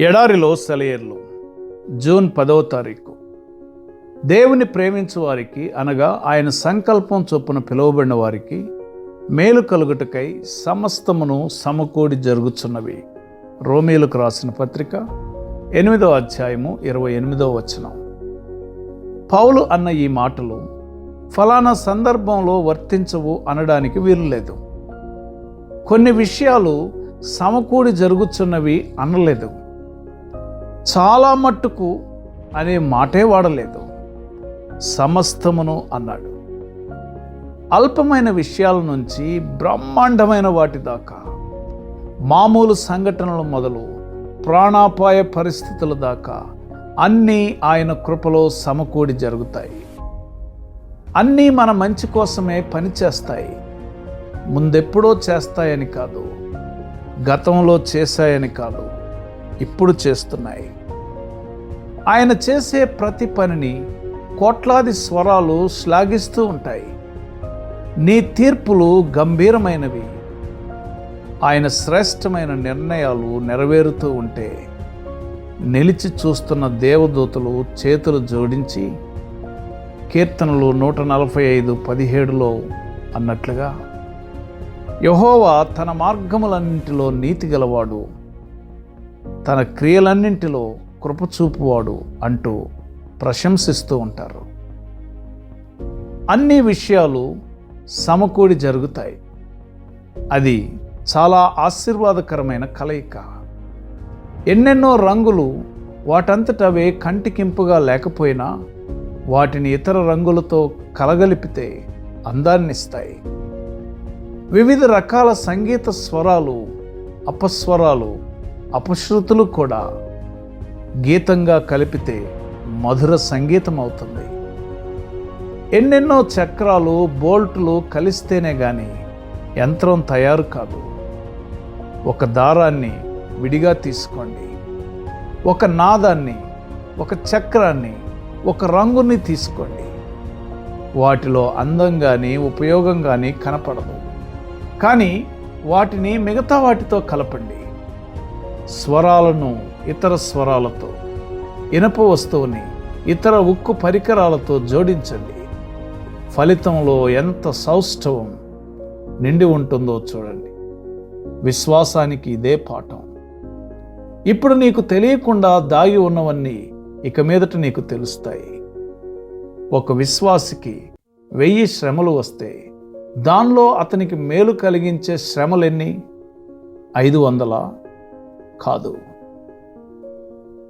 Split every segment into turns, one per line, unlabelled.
ఎడారిలో సెలయేర్లు. జూన్ పదవ తారీఖు. దేవుని ప్రేమించు వారికి అనగా ఆయన సంకల్పం చొప్పున పిలువబడిన వారికి మేలు కలుగుటకై సమస్తమును సమకూడి జరుగుచున్నవి. రోమీలకు రాసిన పత్రిక ఎనిమిదో అధ్యాయము ఇరవై ఎనిమిదో వచనం. పౌలు అన్న ఈ మాటలు ఫలానా సందర్భంలో వర్తించవు అనడానికి వీలు లేదు కొన్ని విషయాలు సమకూడి జరుగుచున్నవి అనలేదు. చాలా మట్టుకు అనే మాటే వాడలేదు. సమస్తమును అన్నాడు. అల్పమైన విషయాల నుంచి బ్రహ్మాండమైన వాటి దాకా మామూలు సంఘటనలు మొదలు ప్రాణాపాయ పరిస్థితుల దాకా అన్నీ ఆయన కృపలో సమకూడి జరుగుతాయి. అన్నీ మన మంచి కోసమే పనిచేస్తాయి ముందెప్పుడో చేస్తాయని కాదు గతంలో చేశాయని కాదు ఇప్పుడు చేస్తున్నాయి. ఆయన చేసే ప్రతి పనిని కోట్లాది స్వరాలు శ్లాఘిస్తూ ఉంటాయి. నీ తీర్పులు గంభీరమైనవి. ఆయన శ్రేష్టమైన నిర్ణయాలు నెరవేరుతూ ఉంటే నిలిచి చూస్తున్న దేవదూతలు చేతులు జోడించి కీర్తనలు నూట నలభై ఐదు పదిహేడులో అన్నట్లుగా యహోవా తన మార్గములన్నింటిలో నీతి గలవాడు. తన క్రియలన్నింటిలో కృపచూపువాడు అంటూ ప్రశంసిస్తూ ఉంటారు. అన్ని విషయాలు సమకూడి జరుగుతాయి. అది చాలా ఆశీర్వాదకరమైన కలయిక. ఎన్నెన్నో రంగులు వాటంతటవే కంటికింపుగా లేకపోయినా వాటిని ఇతర రంగులతో కలగలిపితే అందాన్నిస్తాయి. వివిధ రకాల సంగీత స్వరాలు అపస్వరాలు అపశృతులు కూడా గీతంగా కలిపితే మధుర సంగీతం అవుతుంది. ఎన్నెన్నో చక్రాలు బోల్ట్లు కలిస్తేనే కానీ యంత్రం తయారు కాదు. ఒక దారాన్ని విడిగా తీసుకోండి. ఒక నాదాన్ని ఒక చక్రాన్ని ఒక రంగుని తీసుకోండి. వాటిలో అందం కానీ ఉపయోగం కానీ కనపడదు. కానీ వాటిని మిగతా వాటితో కలపండి. స్వరాలను ఇతర స్వరాలతో ఇనప వస్తువుని ఇతర ఉక్కు పరికరాలతో జోడించండి. ఫలితంలో ఎంత సౌష్ఠవం నిండి ఉంటుందో చూడండి. విశ్వాసానికి ఇదే పాఠం. ఇప్పుడు నీకు తెలియకుండా దాగి ఉన్నవన్నీ ఇక మీదట నీకు తెలుస్తాయి. ఒక విశ్వాసికి వెయ్యి శ్రమలు వస్తే దానిలో అతనికి మేలు కలిగించే శ్రమలెన్ని? ఐదు వందల? కాదు.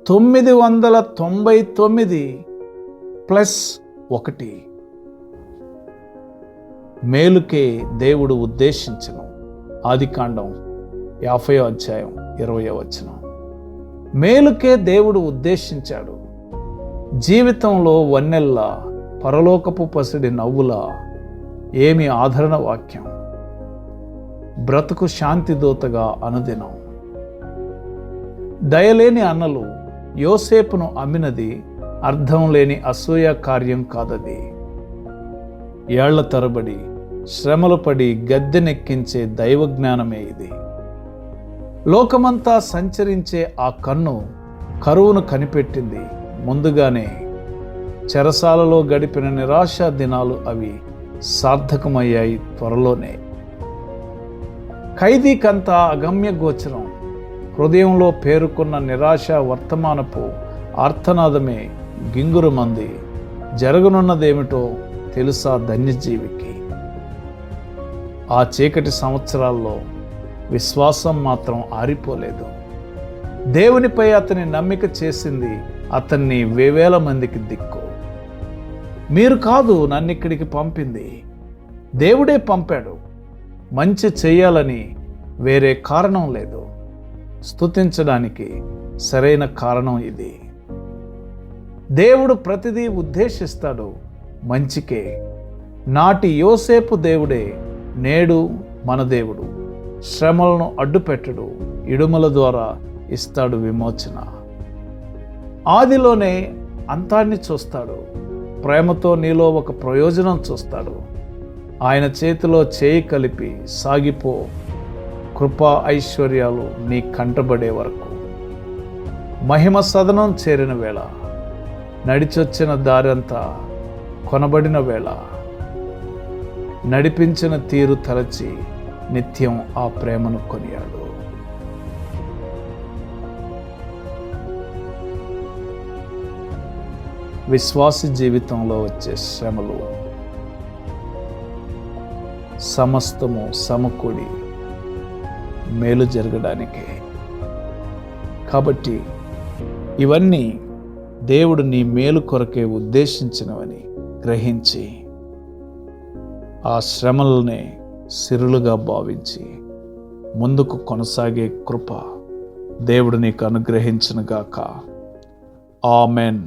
తొమ్మిది వందల తొంభై తొమ్మిది ప్లస్ ఒకటి. మేలుకే దేవుడు ఉద్దేశించను. ఆదికాండం యాభై అధ్యాయం ఇరవై వచనం. మేలుకే దేవుడు ఉద్దేశించాడు. జీవితంలో వన్నెల్లా పరలోకపు పసిడి నవ్వులా ఏమి ఆదరణ వాక్యం. బ్రతుకు శాంతిదూతగా అనుదినం. దయలేని అన్నలు యోసేపును అమ్మినది అర్థం లేని అసూయ కార్యం కాదది. ఏళ్ళ తరబడి శ్రమలు పడి గద్దెనెక్కించే దైవజ్ఞానమే ఇది. లోకమంతా సంచరించే ఆ కన్ను కరువును కనిపెట్టింది. ముందుగానే చెరసాలలో గడిపిన నిరాశా దినాలు అవి సార్థకమయ్యాయి త్వరలోనే. ఖైదీకంతా అగమ్య గోచరం. హృదయంలో పేరుకున్న నిరాశ వర్తమానపు ఆర్తనాదమే గింగురు మంది జరగనున్నదేమిటో తెలుసా ధన్యజీవికి. ఆ చీకటి సంవత్సరాల్లో విశ్వాసం మాత్రం ఆరిపోలేదు. దేవునిపై అతని నమ్మిక చేసింది అతన్ని వేవేల మందికి దిక్కు. మీరు కాదు నన్ను ఇక్కడికి పంపింది. దేవుడే పంపాడు. మంచి చేయాలని వేరే కారణం లేదు. స్తుతించడానికి సరైన కారణం ఇది. దేవుడు ప్రతిదీ ఉద్దేశిస్తాడు మంచికే. నాటి యోసేపు దేవుడే నేడు మన దేవుడు. శ్రమలను అడ్డుపెట్టడు ఇడుమల ద్వారా ఇస్తాడు విమోచన. ఆదిలోనే అంతాన్ని చూస్తాడు ప్రేమతో నీలో ఒక ప్రయోజనం చూస్తాడు. ఆయన చేతిలో చేయి కలిపి సాగిపో కృపా ఐశ్వర్యాలు నీ కంటబడే వరకు. మహిమ సదనం చేరిన వేళ నడిచొచ్చిన దారంతా కొనబడిన వేళ నడిపించిన తీరు తలచి నిత్యం ఆ ప్రేమను కొనియాడు. విశ్వాస జీవితంలో వచ్చే శ్రమలు సమస్తము సమకూడి మేలు జరగడానికి. కాబట్టి ఇవన్నీ దేవుడు నీ మేలు కొరకే ఉద్దేశించినవని గ్రహించి ఆ శ్రమలనే సిరులుగా భావించి ముందుకు కొనసాగే కృప దేవుడు నీకు అనుగ్రహించునుగాక. ఆమెన్.